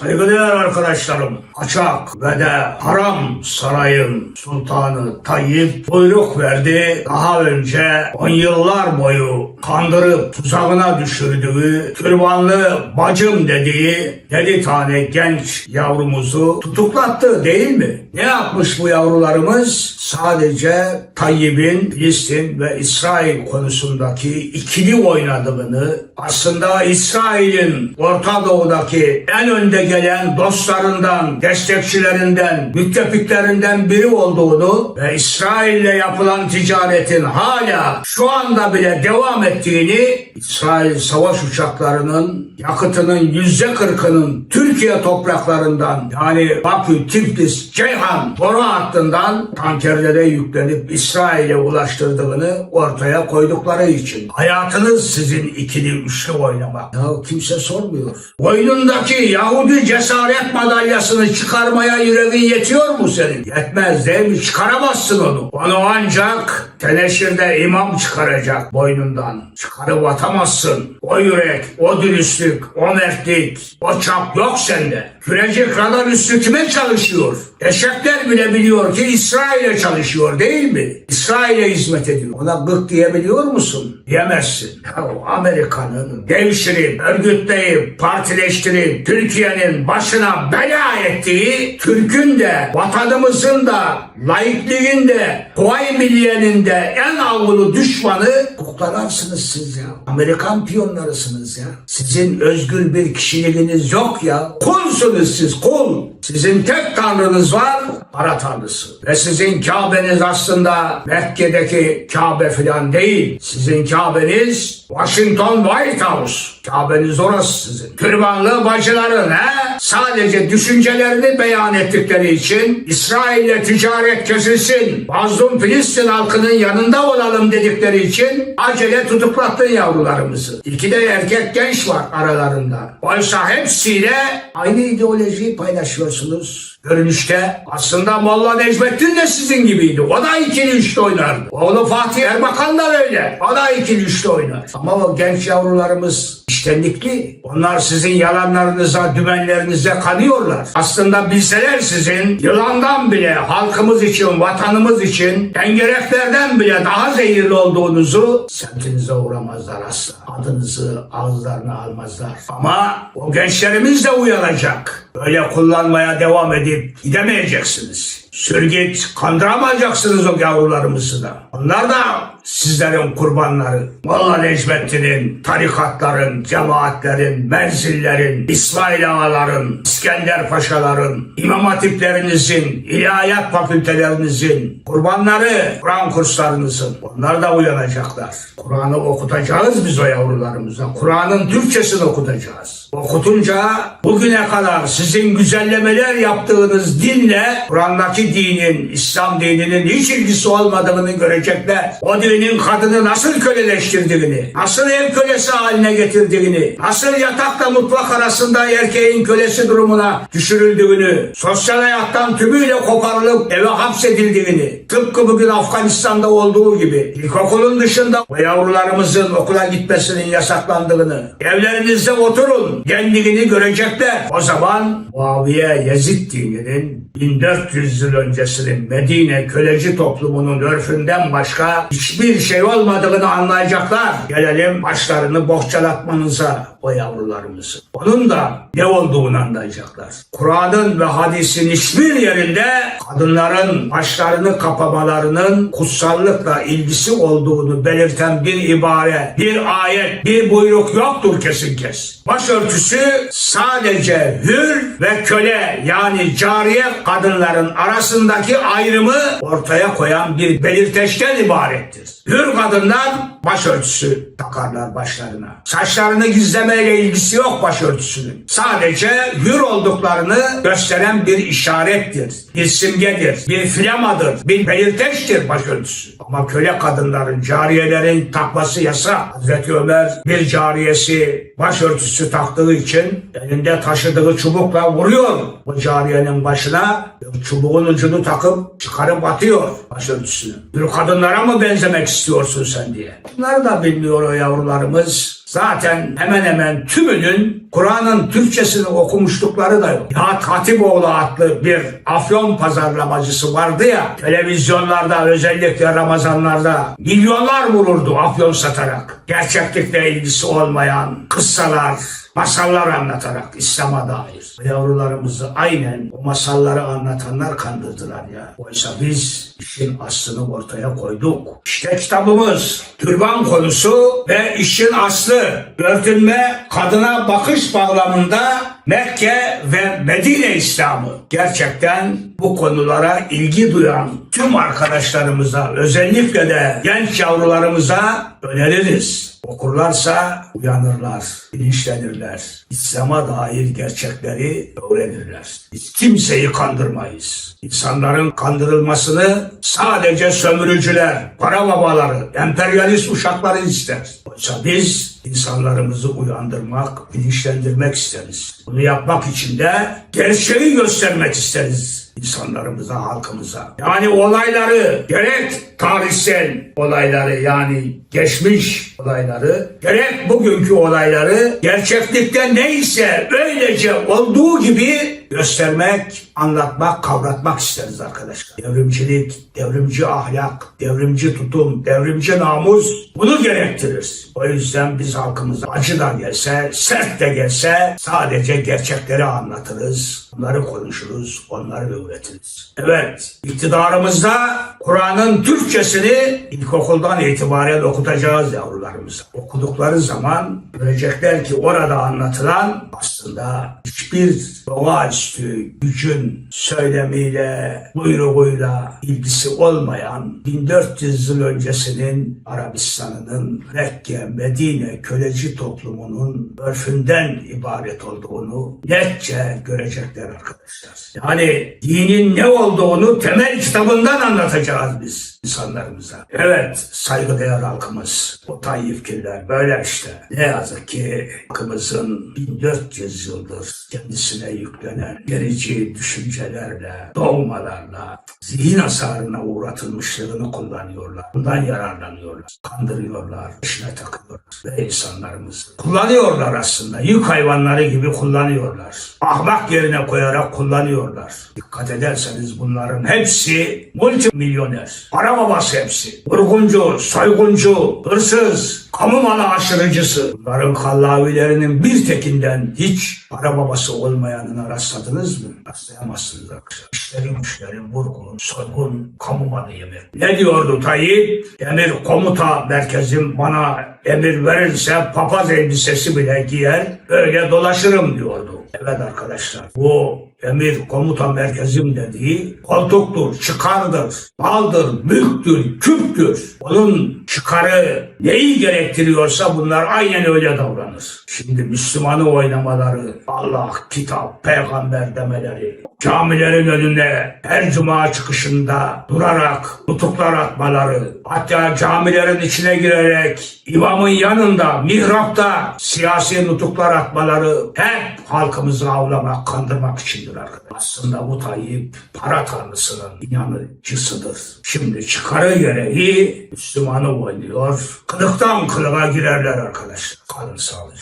Saygıdeğer arkadaşlarım, Açak ve de Haram Sarayın Sultanı Tayyip buyruk verdi. Daha önce on yıllar boyu kandırıp tuzağına düşürdüğü, türbanlı bacım dediği yedi tane genç yavrumuzu tutuklattı değil mi? Ne yapmış bu yavrularımız? Sadece Tayyip'in Filistin ve İsrail konusundaki ikili oynadığını, aslında İsrail'in Orta Doğu'daki en önde gelen dostlarından, destekçilerinden, müttefiklerinden biri olduğunu ve İsrail'le yapılan ticaretin hala şu anda bile devam ettiğini İsrail savaş uçaklarının yakıtının yüzde kırkının Türkiye topraklarından yani Bakü, Tiflis, Ceyhan boru hattından tankerlere yüklenip İsrail'e ulaştırdığını ortaya koydukları için. Hayatınız sizin ikili üçlü oynamak. Ya kimse sormuyor. Boynundaki Yahudi cesaret madalyasını çıkarmaya yüreğin yetiyor mu senin? Yetmez değil mi? Çıkaramazsın onu. Onu ancak teneşirde imam çıkaracak boynundan. Çıkarıp atamazsın. O yürek, o dürüstlük, o mertlik, o çap yok sende. Kürecik radar üstü kime çalışıyor? Eşekler bile biliyor ki İsrail'e çalışıyor değil mi? İsrail'e hizmet ediyor. Ona gık diyebiliyor musun? Diyemezsin. Ya Amerika'nın devşirip, örgütleyip, partileştirip Türkiye'nin başına bela ettiği Türk'ün de vatanımızın da laikliğin de Kuvayi Milliye'nin de en avlu düşmanı kuklalarsınız siz ya. Amerikan piyonlarısınız ya. Sizin özgür bir kişiliğiniz yok ya. Kulsunuz siz kul. Sizin tek tanrınız var para tanrısı. Ve sizin Kabe'niz aslında Mekke'deki Kabe filan değil. Sizin Kabe'niz Washington White House. Kabe'niz orası sizin. Türbanlı bacıların he? Sadece düşüncelerini beyan ettikleri için İsrail'le ticaret kesilsin. Mazlum Filistin halkının yanında olalım dedikleri için acele tutuklattın yavrularımızı. İki de erkek genç var aralarında. Oysa hepsiyle aynı ideolojiyi paylaşıyorsunuz. Görünüşte aslında Molla Necmettin de sizin gibiydi. O da ikili üçlü oynardı. Oğlu Fatih Erbakan da öyle. O da ikili üçlü oynar. Ama o genç yavrularımız iştenlikli. Onlar sizin yalanlarınıza, dümenlerinize kanıyorlar. Aslında bilseler sizin yılandan bile halkımız için, vatanımız için engereklerden bile daha zehirli olduğunuzu semtinize uğramazlar asla. Adınızı ağızlarına almazlar. Ama o gençlerimiz de uyanacak. Böyle kullanmaya devam edip gidemeyeceksiniz. Sürgit kandıramayacaksınız o yavrularımızı da. Onlar da sizlerin kurbanları. Molla Necmettin'in, tarikatların, cemaatlerin, menzillerin, İsmail Ağaların, İskender Paşaların, İmam Hatiplerinizin, ilahiyat fakültelerinizin, kurbanları, Kur'an kurslarınızın. Onlar da uyanacaklar. Kur'an'ı okutacağız biz o yavrularımıza. Kur'an'ın Türkçesini okutacağız. Okutunca bugüne kadar sizin güzellemeler yaptığınız dinle Kur'an'daki dinin, İslam dininin hiç ilgisi olmadığını görecekler. O dinin kadını nasıl köleleştirdiğini, nasıl ev kölesi haline getirdiğini, nasıl yatakla mutfak arasında erkeğin kölesi durumuna düşürüldüğünü, sosyal hayattan tümüyle koparılıp eve hapsedildiğini, tıpkı bugün Afganistan'da olduğu gibi ilkokulun dışında o yavrularımızın okula gitmesinin yasaklandığını, evlerinizde oturun, genliğini görecekler. O zaman Muaviye Yezid dininin 1400 yıl öncesinin Medine köleci toplumunun örfünden başka hiçbir şey olmadığını anlayacaklar. Gelelim başlarını bohçalatmanıza o yavrularımızı. Onun da ne olduğunu anlayacaklar. Kur'an'ın ve hadisin hiçbir yerinde kadınların başlarını kapamalarının kutsallıkla ilgisi olduğunu belirten bir ibare, bir ayet, bir buyruk yoktur kesin kes. Başörtüsü sadece hür ve köle yani cariye kadınların arasındaki ayrımı ortaya koyan bir belirteçten ibarettir. Hür kadınlar başörtüsü takarlar başlarına. Saçlarını gizlemeyle ilgisi yok başörtüsünün. Sadece hür olduklarını gösteren bir işarettir, bir simgedir, bir flamadır, bir belirteçtir başörtüsü. Ama köle kadınların, cariyelerin takması yasak. Hazreti Ömer bir cariyesi başörtüsü taktığı için elinde taşıdığı çubukla vuruyor bu cariyenin başına. Çubuğun ucunu takıp çıkarıp atıyor başörtüsünü. Bir kadınlara mı benzemek istiyorsun sen diye. Bunları da bilmiyor o yavrularımız. Zaten hemen hemen tümünün Kur'an'ın Türkçesini okumuşlukları da yok. Nihat Hatipoğlu adlı bir afyon pazarlamacısı vardı ya televizyonlarda özellikle Ramazanlarda milyonlar vururdu afyon satarak. Gerçeklikle ilgisi olmayan kıssalar, masallar anlatarak İslam'a dair. Yavrularımızı aynen o masalları anlatanlar kandırdılar ya. Oysa biz işin aslını ortaya koyduk. İşte kitabımız türban konusu ve işin aslı örtünme kadına bakış bağlamında Mekke ve Medine İslamı. Gerçekten bu konulara ilgi duyan tüm arkadaşlarımıza özellikle de genç yavrularımıza öneririz. Okurlarsa uyanırlar, bilinçlenirler. İslam'a dair gerçekleri öğrenirler. Biz kimseyi kandırmayız. İnsanların kandırılmasını sadece sömürücüler, para babaları, emperyalist uşakları ister. Oysa biz insanlarımızı uyandırmak, bilinçlendirmek isteriz. Bunu yapmak için de gerçeği göstermek isteriz insanlarımıza, halkımıza. Yani olayları gerek tarihsel olayları yani geçmiş olayları gerek bugünkü olayları gerçeklikte neyse öylece olduğu gibi göstermek, anlatmak, kavratmak isteriz arkadaşlar. Devrimcilik, devrimci ahlak, devrimci tutum, devrimci namus bunu gerektirir. O yüzden biz halkımıza acı da gelse, sert de gelse sadece gerçekleri anlatırız. Bunları konuşuruz, onları öğretiriz. Evet, iktidarımızda Kur'an'ın Türkçesini ilkokuldan itibaren okutacağız yavrularımıza. Okudukları zaman görecekler ki orada anlatılan aslında hiçbir doğaüstü gücün söylemiyle, buyruğuyla ilgisi olmayan 1400 yıl öncesinin Arabistan'ının Mekke, Medine köleci toplumunun örfünden ibaret olduğunu netçe görecekler arkadaşlar. Yani dinin ne olduğunu temel kitabından anlatacağız biz insanlarımıza. Evet saygıdeğer halkımız o tayyipkirler böyle işte. Ne yazık ki halkımızın 1400 yıldır kendisine yüklenen gerici düşüncelerle, dogmalarla, zihin hasarına uğratılmışlığını kullanıyorlar. Bundan yararlanıyorlar. Kandırıyorlar, işine takıyorlar. Ve insanlarımızı kullanıyorlar aslında. Yük hayvanları gibi kullanıyorlar. Ahmak yerine koyarak kullanıyorlar. Dikkat ederseniz bunların hepsi multimilyoner. Para babası hepsi. Vurguncu, soyguncu, hırsız, kamu malı aşırıcısı. Bunların kallavilerinin bir tekinden hiç para babası olmayanına rastladınız mı? Rastlayamazsınız arkadaşlar. İşleri güçleri, vurgun, soygun, kamu malı yemek. Ne diyordu Tayyip? Emir komuta merkezim bana emir verirse papaz elbisesi bile giyer, öyle dolaşırım diyordu. Evet arkadaşlar bu emir komuta merkezim dediği koltuktur, çıkardır, maldır, mülktür, küptür. Onun çıkarı neyi gerektiriyorsa bunlar aynen öyle davranır. Şimdi Müslümanı oynamaları, Allah, kitap, peygamber demeleri, camilerin önünde her cuma çıkışında durarak nutuklar atmaları, hatta camilerin içine girerek imamın yanında, mihrapta siyasi nutuklar atmaları hep halkımızı avlamak, kandırmak içindir arkadaşlar. Aslında bu Tayyip para tanrısının inanıcısıdır. Şimdi çıkarı gereği Müslümanı oynuyor. Kılıktan kılığa girerler arkadaşlar. Kalın sağlıcakla.